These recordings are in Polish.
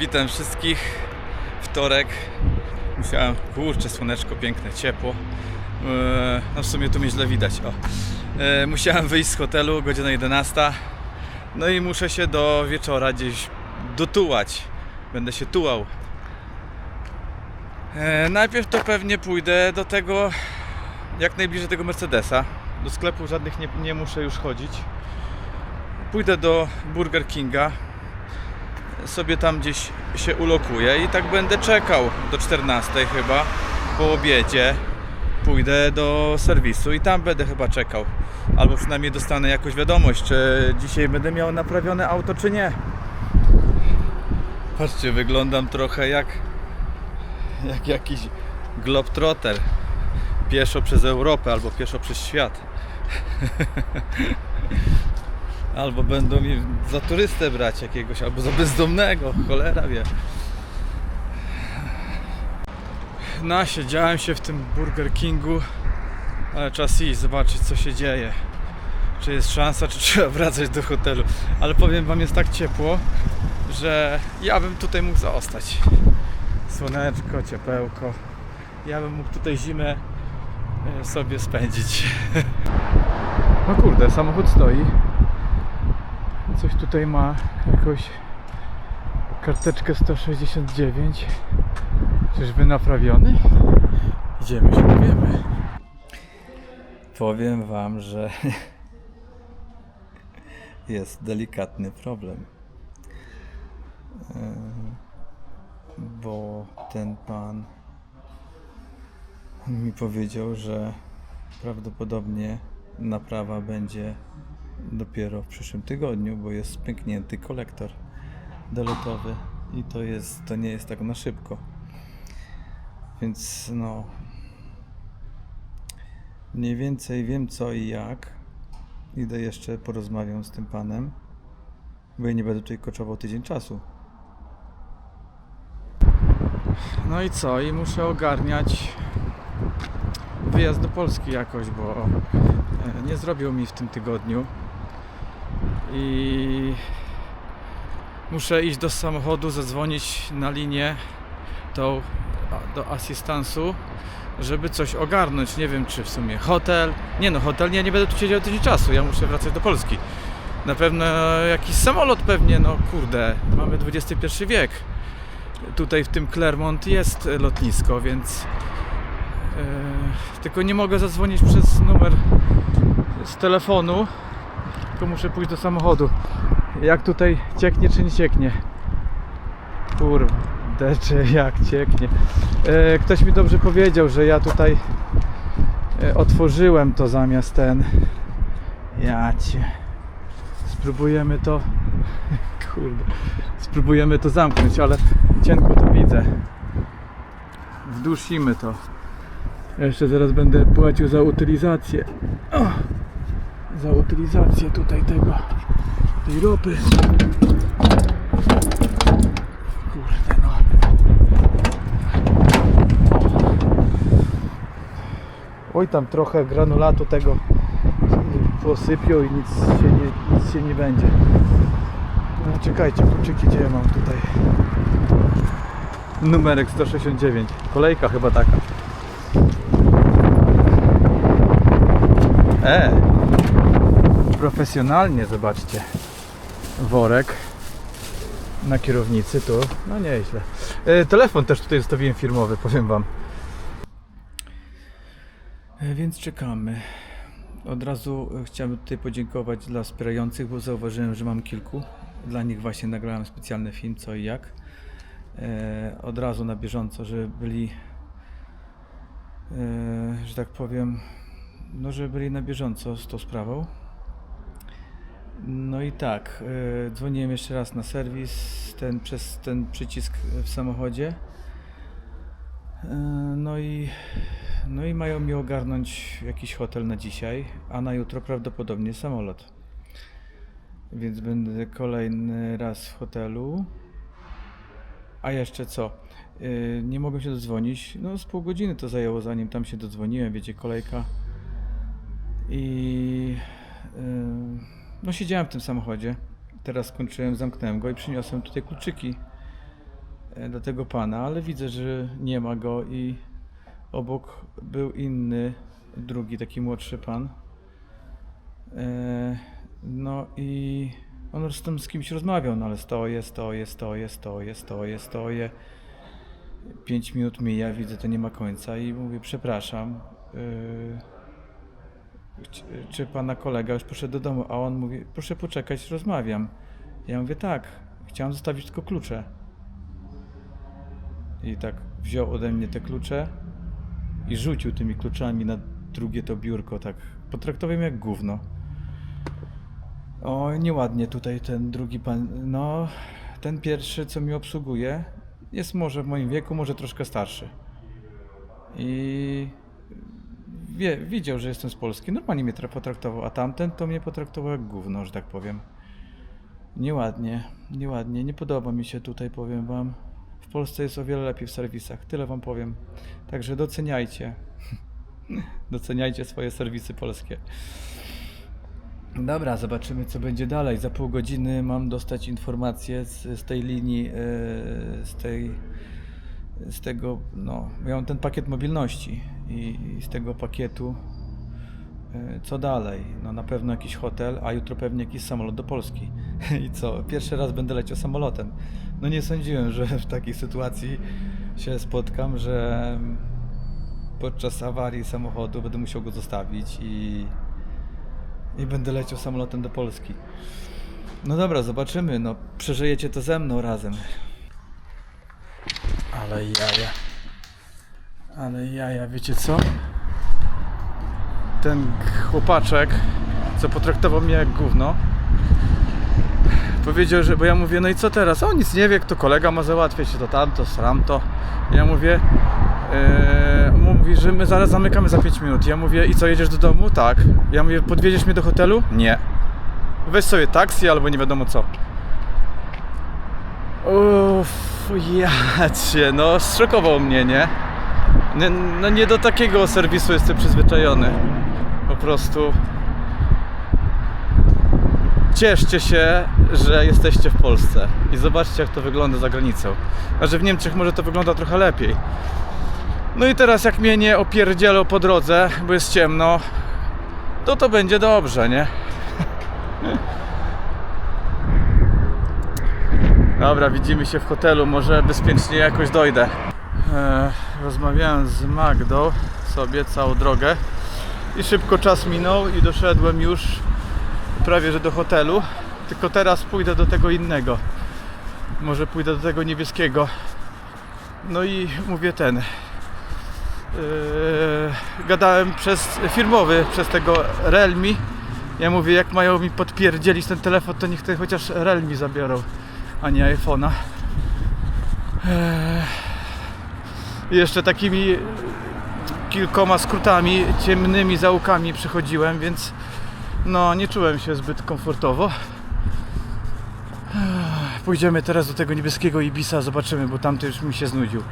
Witam wszystkich. Wtorek. Musiałem, kurczę, słoneczko piękne, ciepło. Eee, No w sumie tu mnie źle widać. O. Eee, Musiałem wyjść z hotelu, godzina 11. No i muszę się do wieczora gdzieś dotułać. Będę się tułał. Eee, Najpierw to pewnie pójdę do tego, jak najbliżej tego Mercedesa. Do sklepów żadnych nie, nie muszę już chodzić. Pójdę do Burger Kinga, sobie tam gdzieś się ulokuję i tak będę czekał do 14 chyba po obiedzie. Pójdę do serwisu i tam będę chyba czekał. Albo przynajmniej dostanę jakąś wiadomość, czy dzisiaj będę miał naprawione auto, czy nie. Patrzcie, wyglądam trochę jak jak jakiś globetrotter. Pieszo przez Europę albo pieszo przez świat. Albo będą mi za turystę brać jakiegoś, albo za bezdomnego, cholera wie. Nasiedziałem się w tym Burger Kingu, ale czas iść, zobaczyć co się dzieje. Czy jest szansa, czy trzeba wracać do hotelu. Ale powiem wam, jest tak ciepło, że ja bym tutaj mógł zaostać. Słoneczko, ciepełko. Ja bym mógł tutaj zimę e, sobie spędzić. No kurde, samochód stoi. Coś tutaj ma jakąś karteczkę 169. Czyżby naprawiony? Idziemy się dowiemy. Powiem wam, że jest delikatny problem. Bo ten pan mi powiedział, że prawdopodobnie naprawa będzie dopiero w przyszłym tygodniu, bo jest pęknięty kolektor dolotowy i to jest to nie jest tak na szybko. Więc no mniej więcej wiem co i jak. Idę jeszcze porozmawiam z tym panem, bo ja nie będę tutaj koczował tydzień czasu. No i co? I muszę ogarniać wyjazd do Polski jakoś, bo e, nie zrobił mi w tym tygodniu. I muszę iść do samochodu, zadzwonić na linię tą do asystansu, żeby coś ogarnąć. Nie wiem, czy w sumie hotel. Nie no, hotel nie, nie będę tu siedział tydzień czasu. Ja muszę wracać do Polski. Na pewno jakiś samolot pewnie, no kurde, mamy XXI wiek. Tutaj w tym Clermont jest lotnisko, więc e, tylko nie mogę zadzwonić przez numer z telefonu, muszę pójść do samochodu. Jak tutaj cieknie czy nie cieknie? Kurde, czy jak cieknie. E, ktoś mi dobrze powiedział, że ja tutaj e, otworzyłem to zamiast ten. Ja cię. Spróbujemy to. Kurde. Spróbujemy to zamknąć, ale cienko to widzę. Wdusimy to. Jeszcze zaraz będę płacił za utylizację. O, za utylizację tutaj tego tej ropy. Kurde no. Oj tam trochę granulatu tego posypią i nic się nie, nic się nie będzie. No, czekajcie, kluczyki gdzie ja mam tutaj? Numerek 169. Kolejka chyba taka. E, profesjonalnie zobaczcie. Worek na kierownicy tu, no nieźle. E, telefon też tutaj zostawiłem firmowy, powiem wam. E, więc czekamy. Od razu e, chciałbym tutaj podziękować dla wspierających, bo zauważyłem, że mam kilku. Dla nich właśnie nagrałem specjalny film, co i jak. E, od razu na bieżąco, żeby byli, e, że tak powiem, no żeby byli na bieżąco z tą sprawą. No i tak, e, dzwoniłem jeszcze raz na serwis ten, przez ten przycisk w samochodzie. E, No i, no i mają mi ogarnąć jakiś hotel na dzisiaj, a na jutro prawdopodobnie samolot. Więc będę kolejny raz w hotelu. A jeszcze co? Yy, nie mogę się dodzwonić. No z pół godziny to zajęło zanim tam się dodzwoniłem, wiecie, kolejka. I yy, no siedziałem w tym samochodzie. Teraz skończyłem, zamknąłem go i przyniosłem tutaj kluczyki e, do tego pana, ale widzę, że nie ma go i obok był inny, drugi taki młodszy pan. E, No i on z tym z kimś rozmawiał, no ale stoję, stoję, stoję, stoję, stoję, stoję. Pięć minut mija, widzę, to nie ma końca i mówię, przepraszam, yy, czy, pana kolega już poszedł do domu? A on mówi, proszę poczekać, rozmawiam. Ja mówię, tak, chciałem zostawić tylko klucze. I tak wziął ode mnie te klucze i rzucił tymi kluczami na drugie to biurko, tak potraktował mnie jak gówno. O, nieładnie tutaj ten drugi pan, no, ten pierwszy, co mi obsługuje, jest może w moim wieku, może troszkę starszy. I wie, widział, że jestem z Polski, normalnie mnie tra- potraktował, a tamten to mnie potraktował jak gówno, że tak powiem. Nieładnie, nieładnie, nie podoba mi się tutaj, powiem wam. W Polsce jest o wiele lepiej w serwisach, tyle wam powiem. Także doceniajcie. doceniajcie swoje serwisy polskie. Dobra, zobaczymy co będzie dalej. Za pół godziny mam dostać informację z, z tej linii, e, z tej, z tego, no, mam ten pakiet mobilności i, i z tego pakietu e, co dalej? No na pewno jakiś hotel, a jutro pewnie jakiś samolot do Polski. I co? Pierwszy raz będę leciał samolotem. No nie sądziłem, że w takiej sytuacji się spotkam, że podczas awarii samochodu będę musiał go zostawić i i będę leciał samolotem do Polski. No dobra, zobaczymy. No, przeżyjecie to ze mną razem. Ale jaja. Ale jaja, wiecie co? Ten chłopaczek, co potraktował mnie jak gówno, powiedział, że, bo ja mówię, no i co teraz? On nic nie wie, kto kolega ma załatwiać, to tamto, sramto. Ja mówię, Eee, mówi, że my zaraz zamykamy za 5 minut. Ja mówię, i co, jedziesz do domu? Tak. Ja mówię, podwiedziesz mnie do hotelu? Nie. Weź sobie taksi albo nie wiadomo co. Uff, jacie, no zszokował mnie, nie? Nie? No nie do takiego serwisu jestem przyzwyczajony. Po prostu cieszcie się, że jesteście w Polsce i zobaczcie jak to wygląda za granicą. A że w Niemczech może to wygląda trochę lepiej. No i teraz jak mnie nie opierdzielą po drodze, bo jest ciemno, to to będzie dobrze, nie? Dobra, widzimy się w hotelu, może bezpiecznie jakoś dojdę. E, rozmawiałem z Magdą sobie całą drogę i szybko czas minął i doszedłem już prawie że do hotelu. Tylko teraz pójdę do tego innego. Może pójdę do tego niebieskiego. No i mówię ten. Yy, gadałem przez firmowy, przez tego Realme. Ja mówię, jak mają mi podpierdzielić ten telefon, to niech ten chociaż Realme zabiorą, a nie iPhone'a. Yy, jeszcze takimi kilkoma skrótami, ciemnymi zaułkami przechodziłem, więc no nie czułem się zbyt komfortowo. Pójdziemy teraz do tego niebieskiego Ibisa, zobaczymy, bo tamty już mi się znudził.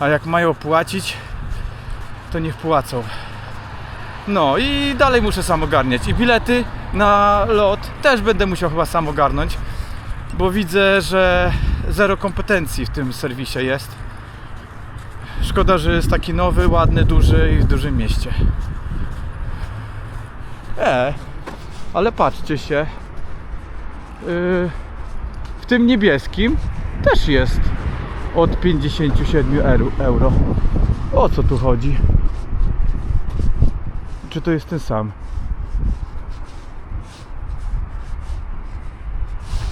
A jak mają płacić, to niech płacą. No i dalej muszę sam ogarniać. I bilety na lot też będę musiał chyba sam ogarnąć, bo widzę, że zero kompetencji w tym serwisie jest. Szkoda, że jest taki nowy, ładny, duży i w dużym mieście. E, ale patrzcie się. Yy, w tym niebieskim też jest od 57 euro-. O co tu chodzi? Czy to jest ten sam?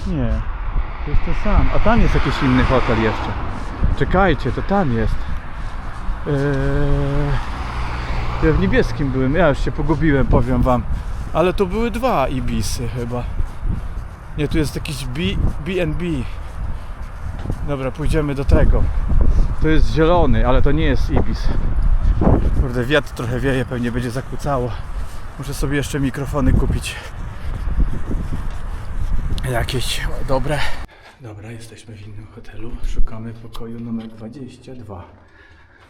Nie, to jest ten sam. A tam jest jakiś inny hotel jeszcze. Czekajcie, to tam jest. Eee, ja w niebieskim byłem, ja już się pogubiłem, powiem wam. Ale to były dwa Ibisy chyba. Nie, tu jest jakiś B, B&B. Dobra, pójdziemy do tego. To jest zielony, ale to nie jest Ibis. Kurde, wiatr trochę wieje, pewnie będzie zakłócało. Muszę sobie jeszcze mikrofony kupić. Jakieś dobre. Dobra, jesteśmy w innym hotelu. Szukamy pokoju numer 22.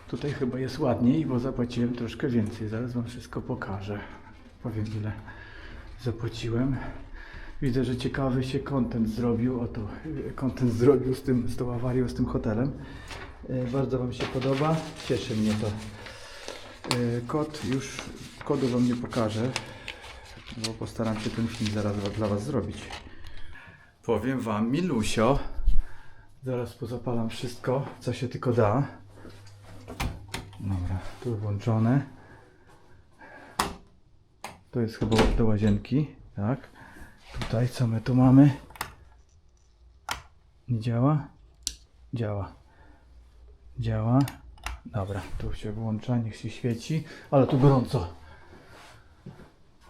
Tutaj chyba jest ładniej, bo zapłaciłem troszkę więcej. Zaraz Wam wszystko pokażę. Powiem ile zapłaciłem. Widzę, że ciekawy się content zrobił. Oto y, content zrobił z, tym, z tą awarią, z tym hotelem. Y, Bardzo Wam się podoba. Cieszy mnie to. Y, Kod już kodu Wam nie pokażę, bo postaram się ten film zaraz dla Was zrobić. Powiem Wam, Milusio. Zaraz pozapalam wszystko, co się tylko da. Dobra, tu włączone. To jest chyba do łazienki, tak? Tutaj co my tu mamy? Nie działa? Działa. Działa. Dobra, tu się włącza, niech się świeci, ale tu gorąco.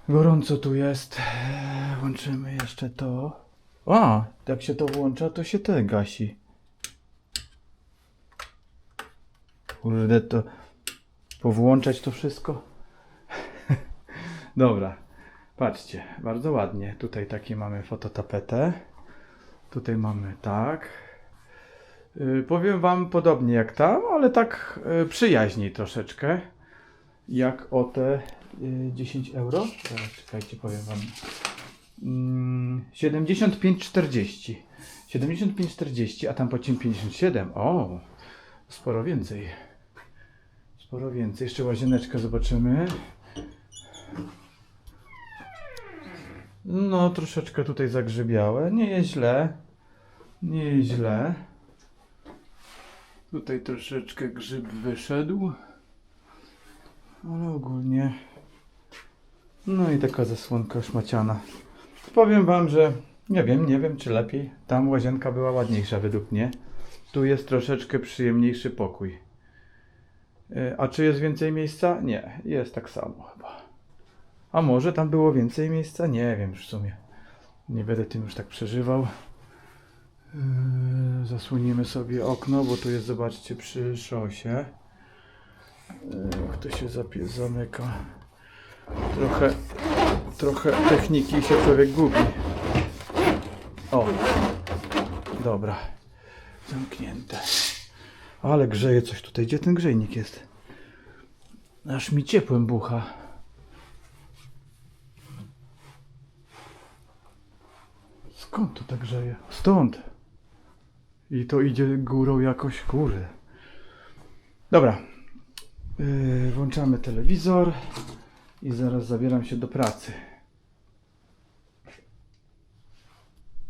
Gorąco tu jest. Włączymy jeszcze to. A, jak się to włącza, to się te gasi. Kurde, to powłączać to wszystko. Dobra, patrzcie, bardzo ładnie. Tutaj takie mamy fototapetę. Tutaj mamy tak. Yy, powiem Wam podobnie jak tam, ale tak yy, przyjaźniej troszeczkę. Jak o te yy, 10 euro. Teraz czekajcie, powiem Wam. Mm, 75,40. 75,40, a tam płacimy 57. O, sporo więcej. Sporo więcej. Jeszcze łazieneczkę zobaczymy. No, troszeczkę tutaj zagrzybiałe. Nie jest źle. Nie jest źle. Tutaj troszeczkę grzyb wyszedł. Ale ogólnie. No i taka zasłonka szmaciana. Powiem wam, że nie wiem, nie wiem czy lepiej. Tam łazienka była ładniejsza według mnie. Tu jest troszeczkę przyjemniejszy pokój. E, A czy jest więcej miejsca? Nie, jest tak samo chyba. A może tam było więcej miejsca? Nie wiem już w sumie. Nie będę tym już tak przeżywał. Yy, Zasłonimy sobie okno, bo tu jest, zobaczcie, przy szosie. Yy, Jak to się zamyka. Trochę, trochę techniki się człowiek gubi. O, dobra. Zamknięte. Ale grzeje coś tutaj. Gdzie ten grzejnik jest? Aż mi ciepłem bucha. Skąd to tak grzeje? Stąd. I to idzie górą jakoś, kurde. Dobra. Yy, włączamy telewizor i zaraz zabieram się do pracy.